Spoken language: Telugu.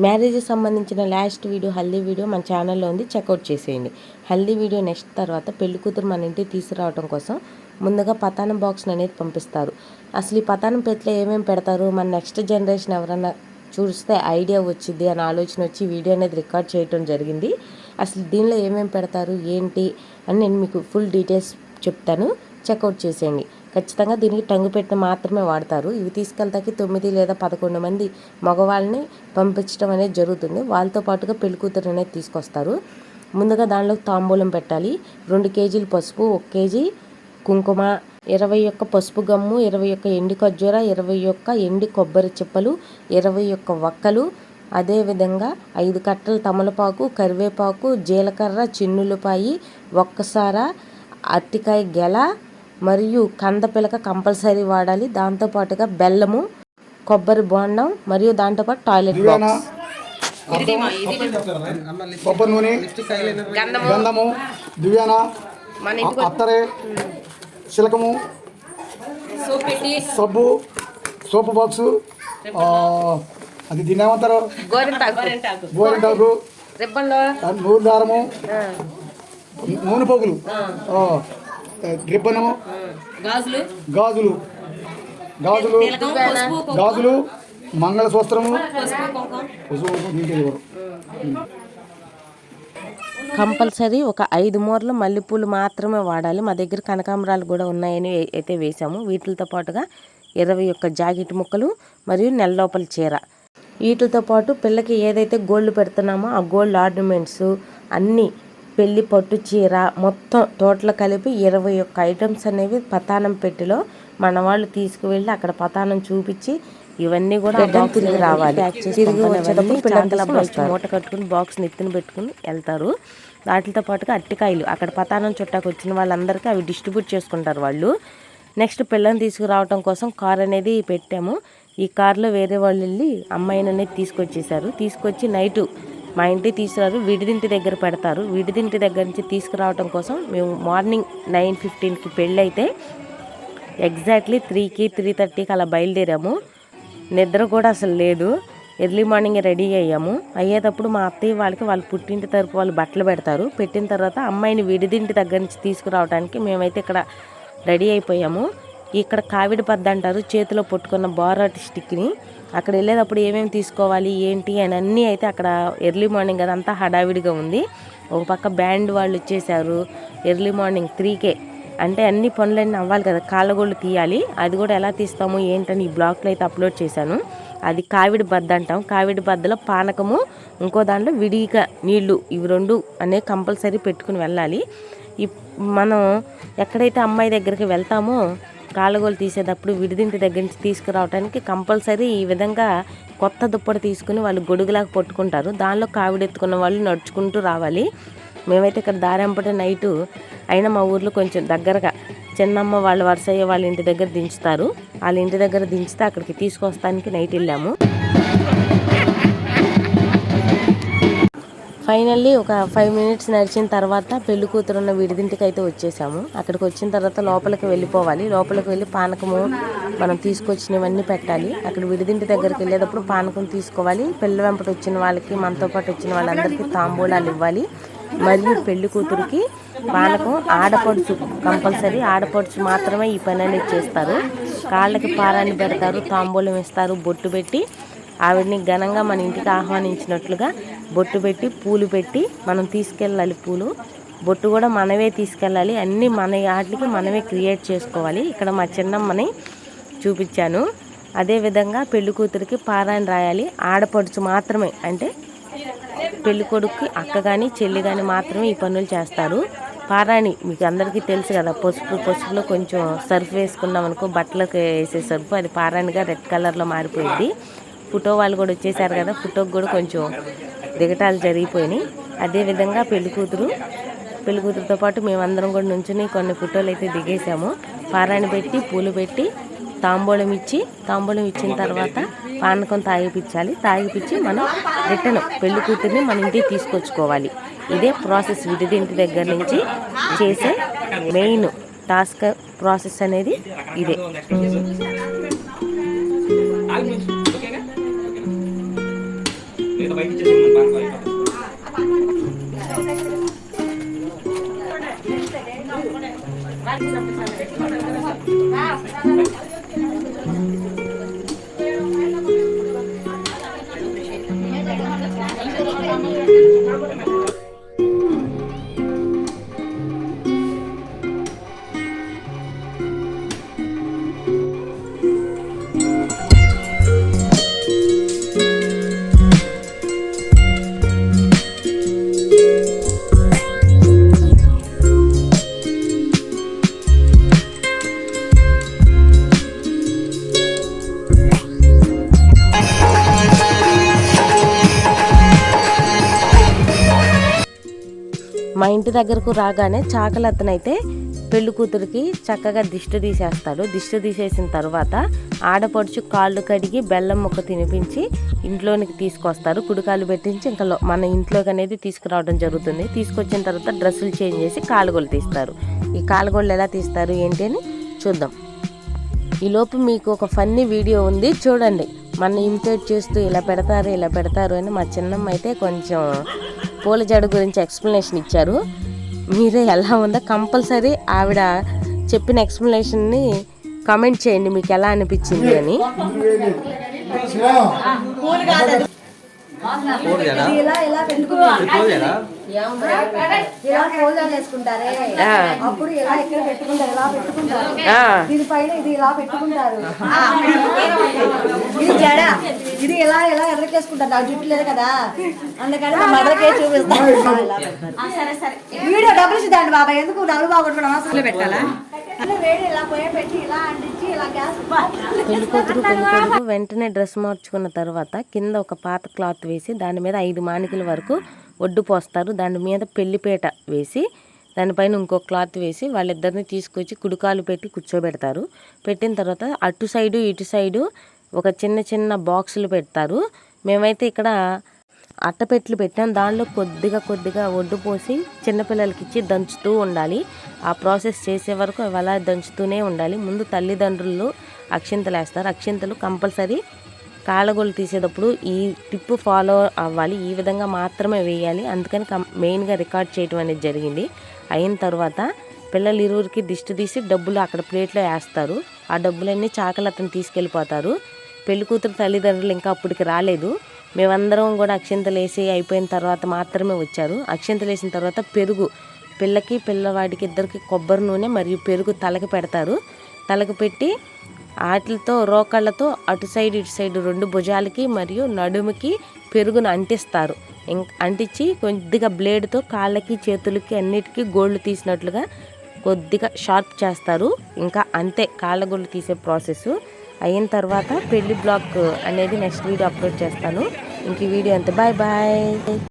మ్యారేజ్కి సంబంధించిన లాస్ట్ వీడియో హల్దీ వీడియో మన ఛానల్లో ఉంది. చెక్అవుట్ చేసేయండి. హల్దీ వీడియో నెక్స్ట్ తర్వాత పెళ్ళి కూతురు మన ఇంటికి తీసుకురావడం కోసం ముందుగా పతానం బాక్స్ని అనేది పంపిస్తారు. అసలు ఈ పతానం పెట్లో ఏమేమి పెడతారు? మన నెక్స్ట్ జనరేషన్ ఎవరన్నా చూస్తే ఐడియా వచ్చింది అని ఆలోచన వచ్చి వీడియో అనేది రికార్డ్ చేయడం జరిగింది. అసలు దీనిలో ఏమేమి పెడతారు? ఏంటి? అని నేను మీకు ఫుల్ డీటెయిల్స్ చెప్తాను. చెక్అవుట్ చేసేయండి. ఖచ్చితంగా దీనికి టంగు పెట్టిన మాత్రమే వాడతారు. ఇవి తీసుకెళ్తాకి తొమ్మిది లేదా పదకొండు మంది మగవాళ్ళని పంపించడం అనేది జరుగుతుంది. వాళ్ళతో పాటుగా పెళ్ళికూతురు అనేది తీసుకొస్తారు. ముందుగా దానిలో తాంబూలం పెట్టాలి. రెండు కేజీలు పసుపు ఒక కేజీ కుంకుమ ఇరవై ఒక్క పసుపు గమ్ము ఇరవై ఒక్క ఎండి ఖర్జూర ఇరవై ఒక్క ఎండి కొబ్బరి చిప్పలు ఇరవై ఒక్క వక్కలు అదేవిధంగా ఐదు కట్టలు తమలపాకు కరివేపాకు జీలకర్ర చిన్నులపాయి ఒక్కసార అరటికాయ గెల మరియు కందపిలక కంపల్సరీ వాడాలి. దాంతోపాటుగా బెల్లము కొబ్బరి బోండం మరియు దాంతోపాటు టాయిలెట్ బాక్స్. కొబ్బరి నూనె గంధము దివ్యాన అత్తరే సబ్బు సోపు బాక్సు ఆ, అది దీన్ని ఏమంటారు గోరింటాకు. నూనె దారము నూనె పోగులు. ఆ, రిబ్బను గాజులు. గాజులు గాజులు గాజులు మంగళసూత్రము. కంపల్సరీ ఒక ఐదు మూరలు మల్లెపూలు మాత్రమే వాడాలి. మా దగ్గర కనకాంబరాలు కూడా ఉన్నాయని అయితే వేసాము వీటితో పాటుగా ఇరవై ఒక్క జాకెట్ ముక్కలు మరియు నెల లోపల చీర. వీటితో పాటు పిల్లకి ఏదైతే గోల్డ్ పెడుతున్నామో ఆ గోల్డ్ ఆర్నమెంట్స్ అన్నీ పెళ్ళి పట్టు చీర మొత్తం టోటల్ కలిపి ఇరవై ఒక్క ఐటమ్స్ అనేవి పతానం పెట్టిలో మన వాళ్ళు తీసుకువెళ్ళి అక్కడ పతానం చూపించి ఇవన్నీ కూడా తిరిగి రావాలి. తిరిగి వచ్చేటప్పుడు పిల్లలు మూట కట్టుకుని బాక్స్ నెత్తిన పెట్టుకుని వెళ్తారు. వాటితో పాటుగా అట్టికాయలు. అక్కడ పతానం చుట్టాకు వచ్చిన వాళ్ళందరికీ అవి డిస్ట్రిబ్యూట్ చేసుకుంటారు వాళ్ళు. నెక్స్ట్ పిల్లని తీసుకురావడం కోసం కార్ అనేది పెట్టాము. ఈ కార్లో వేరే వాళ్ళు వెళ్ళి అమ్మాయిని అనేది తీసుకొచ్చేసారు. తీసుకొచ్చి నైటు మా ఇంటికి తీసుకురారు. విడిదింటి దగ్గర పెడతారు. విడిదింటి దగ్గర నుంచి తీసుకురావడం కోసం మేము మార్నింగ్ నైన్ ఫిఫ్టీన్కి పెళ్ళి అయితే ఎగ్జాక్ట్లీ త్రీకి త్రీ థర్టీకి అలా బయలుదేరాము. నిద్ర కూడా అసలు లేదు. ఎర్లీ మార్నింగ్ రెడీ అయ్యాము. అయ్యేటప్పుడు మా అత్తయ్య వాళ్ళకి వాళ్ళు పుట్టింటి తరపు వాళ్ళు బట్టలు పెడతారు. పెట్టిన తర్వాత అమ్మాయిని విడిదింటి దగ్గర నుంచి తీసుకురావడానికి మేమైతే ఇక్కడ రెడీ అయిపోయాము. ఇక్కడ కావిడి పద్ద అంటారు చేతిలో పట్టుకున్న బోరాటి స్టిక్ని అక్కడ వెళ్ళేటప్పుడు ఏమేమి తీసుకోవాలి ఏంటి అని అన్నీ అయితే అక్కడ ఎర్లీ మార్నింగ్ అదంతా హడావిడిగా ఉంది. ఒక పక్క బ్యాండ్ వాళ్ళు వచ్చేసారు ఎర్లీ మార్నింగ్ త్రీకే అంటే అన్ని పనులన్నీ అవ్వాలి కదా కాళ్ళగోళ్ళు తీయాలి. అది కూడా ఎలా తీస్తాము ఏంటని ఈ బ్లాగ్లో అయితే అప్లోడ్ చేశాను. అది కావిడి బద్ద అంటాం. కావిడి బద్దలో పానకము ఇంకో దాంట్లో విడిగా నీళ్ళు ఇవి రెండు అనేవి కంపల్సరీ పెట్టుకుని వెళ్ళాలి. ఈ మనం ఎక్కడైతే అమ్మాయి దగ్గరికి వెళ్తామో కాళ్ళగోలు తీసేటప్పుడు విడిదింటి దగ్గర నుంచి తీసుకురావడానికి కంపల్సరీ ఈ విధంగా కొత్త దుప్పటి తీసుకుని వాళ్ళు గొడుగులాగా పట్టుకుంటారు. దానిలో కావిడెత్తుకున్న వాళ్ళు నడుచుకుంటూ రావాలి. మేమైతే ఇక్కడ దారంపట నైటు అయినా మా ఊర్లో కొంచెం దగ్గరగా చిన్నమ్మ వాళ్ళు వరుసయ్య వాళ్ళ ఇంటి దగ్గర దించుతారు. వాళ్ళ ఇంటి దగ్గర దించితే అక్కడికి తీసుకొస్తానికి నైట్ వెళ్ళాము. ఫైనల్లీ ఒక ఫైవ్ మినిట్స్ నడిచిన తర్వాత పెళ్ళి కూతురు ఉన్న విడిదింటికి అయితే వచ్చేసాము. అక్కడికి వచ్చిన తర్వాత లోపలికి వెళ్ళిపోవాలి. లోపలికి వెళ్ళి పానకము మనం తీసుకొచ్చినవన్నీ పెట్టాలి. అక్కడ విడిదింటి దగ్గరికి వెళ్ళేటప్పుడు పానకం తీసుకోవాలి. పెళ్ళి వెంపటి వచ్చిన వాళ్ళకి మనతో పాటు వచ్చిన వాళ్ళందరికీ తాంబూలాలు ఇవ్వాలి. మరియు పెళ్ళి కూతురికి పానకం ఆడపడుచు కంపల్సరీ ఆడపడుచు మాత్రమే ఈ పని అనేది చేస్తారు. కాళ్ళకి పారాన్ని పెడతారు తాంబూలం ఇస్తారు బొట్టు పెట్టి ఆవిడని ఘనంగా మన ఇంటికి ఆహ్వానించినట్లుగా బొట్టు పెట్టి పూలు పెట్టి మనం తీసుకెళ్ళాలి పూలు. బొట్టు కూడా మనమే తీసుకెళ్ళాలి. అన్నీ మన వాటికి మనమే క్రియేట్ చేసుకోవాలి. ఇక్కడ మా చిన్నమ్మని చూపించాను. అదేవిధంగా పెళ్ళి కూతురికి పారాయణ రాయాలి. ఆడపడుచు మాత్రమే అంటే పెళ్ళి కొడుక్కి అక్క కానీ చెల్లి కానీ మాత్రమే ఈ పనులు చేస్తారు. పారాణి మీకు అందరికీ తెలుసు కదా పసుపు పసుపులో కొంచెం సర్ఫ్ వేసుకున్నాం అనుకో బట్టలకు వేసే సర్ఫ్ అది పారాణిగా రెడ్ కలర్లో మారిపోయింది. ఫోటో వాళ్ళు కూడా వచ్చేసారు కదా ఫోటోకి కూడా కొంచెం దిగటాలు జరిగిపోయినాయి. అదేవిధంగా పెళ్ళి కూతురు పెళ్ళి కూతురుతో పాటు మేమందరం కూడా నుంచుని కొన్ని ఫోటోలు అయితే దిగేసాము పారాయణ పెట్టి పూలు పెట్టి తాంబూలం ఇచ్చి తాంబూలం ఇచ్చిన తర్వాత పానకం తాగిపించాలి తాగిపించి మనం రిటర్న్ పెళ్ళి కూతుర్ని మన ఇంటికి తీసుకొచ్చుకోవాలి. ఇదే ప్రాసెస్ విడిదింటి దగ్గర నుంచి చేసే మెయిన్ టాస్క్ ప్రాసెస్ అనేది ఇదే. మిగతా బయట ఇచ్చేసి బ్యాంక్లో అయిపోతుంది మా ఇంటి దగ్గరకు రాగానే చాకలతనైతే పెళ్ళి కూతురికి చక్కగా దిష్టి తీసేస్తాడు. దిష్టి తీసేసిన తర్వాత ఆడపడుచు కాళ్ళు కడిగి బెల్లం ముక్క తినిపించి ఇంట్లోనికి తీసుకొస్తారు. కుడికాలు పెట్టించి ఇంకా మన ఇంట్లోకి అనేది తీసుకురావడం జరుగుతుంది. తీసుకొచ్చిన తర్వాత డ్రెస్సులు చేంజ్ చేసి కాలుగోలు తీస్తారు. ఈ కాలుగోళ్ళు ఎలా తీస్తారు ఏంటి అని చూద్దాం. ఈలోపు మీకు ఒక ఫన్నీ వీడియో ఉంది. చూడండి. మన ఇమిటేట్ చేస్తూ ఇలా పెడతారు ఇలా పెడతారు అని మా చిన్నమ్మ అయితే కొంచెం పూల జడ గురించి ఎక్స్ప్లెనేషన్ ఇచ్చారు. మీరే ఎలా ఉందో కంపల్సరీ ఆవిడ చెప్పిన ఎక్స్ప్లెనేషన్ని కామెంట్ చేయండి మీకు ఎలా అనిపించింది అని. ఇలా ఇలా పెట్టుకున్నారు ఇలా ఫోల్డర్ వేసుకుంటారే అప్పుడు ఇలా ఇక్కడ పెట్టుకుంటారు ఇలా పెట్టుకుంటారు? దీని పైన ఇది ఇలా పెట్టుకుంటారు? ఇది జడ ఇది ఇలా ఇలా ఎర్రకేసుకుంటారు? నాకు జుట్టు లేదు కదా. అందుకని మా మదర్కే చూపిస్తాను. వీడియో డబ్బులు ఇద్దండి బాబాయ్ ఎందుకు డబ్బులు అసలు పెట్టాలా? పెళ్ళి కూతురు పెళ్ళి కొడుకు వెంటనే డ్రెస్ మార్చుకున్న తర్వాత కింద ఒక పాత క్లాత్ వేసి దాని మీద ఐదు మానికల వరకు ఒడ్డు పోస్తారు. దాని మీద పెళ్ళిపేట వేసి దానిపైన ఇంకో క్లాత్ వేసి వాళ్ళిద్దరిని తీసుకొచ్చి కుడికాలు పెట్టి కూర్చోబెడతారు. పెట్టిన తర్వాత అటు సైడు ఇటు సైడు ఒక చిన్న చిన్న బాక్సులు పెడతారు. మేమైతే ఇక్కడ అట్టపెట్లు పెట్టాం. దానిలో కొద్దిగా కొద్దిగా ఒడ్డు పోసి చిన్నపిల్లలకి ఇచ్చి దంచుతూ ఉండాలి. ఆ ప్రాసెస్ చేసే వరకు అవి అలా దంచుతూనే ఉండాలి. ముందు తల్లిదండ్రులు అక్షింతలు వేస్తారు. అక్షింతలు కంపల్సరీ కాళ్ళగోలు తీసేటప్పుడు ఈ టిప్ ఫాలో అవ్వాలి. ఈ విధంగా మాత్రమే వేయాలి. అందుకని మెయిన్గా రికార్డ్ చేయడం అనేది జరిగింది. అయిన తర్వాత పిల్లలు ఇరువురికి దిష్టి తీసి డబ్బులు అక్కడ ప్లేట్లో వేస్తారు. ఆ డబ్బులన్నీ అతను తీసుకెళ్ళిపోతారు. పెళ్ళి కూతురు తల్లిదండ్రులు ఇంకా అప్పటికి రాలేదు. మేమందరం కూడా అక్షింతలు వేసి అయిపోయిన తర్వాత మాత్రమే వచ్చారు. అక్షింతలు వేసిన తర్వాత పెరుగు పిల్లకి పిల్లవాడికి ఇద్దరికి కొబ్బరి నూనె మరియు పెరుగు తలకి పెడతారు. తలకి పెట్టి వాటితో రోకళ్ళతో అటు సైడ్ ఇటు సైడ్ రెండు భుజాలకి మరియు నడుముకి పెరుగును అంటిస్తారు. అంటించి కొద్దిగా బ్లేడ్తో కాళ్ళకి చేతులకి అన్నిటికీ గోళ్ళు తీసినట్లుగా కొద్దిగా షార్ప్ చేస్తారు. ఇంకా అంతే కాళ్ళగోళ్ళు తీసే ప్రాసెస్ అయిన తర్వాత పెళ్ళి బ్లాక్ అనేది నెక్స్ట్ వీడియో అప్లోడ్ చేస్తాను. ఇంక వీడియో అంతే. Bye bye.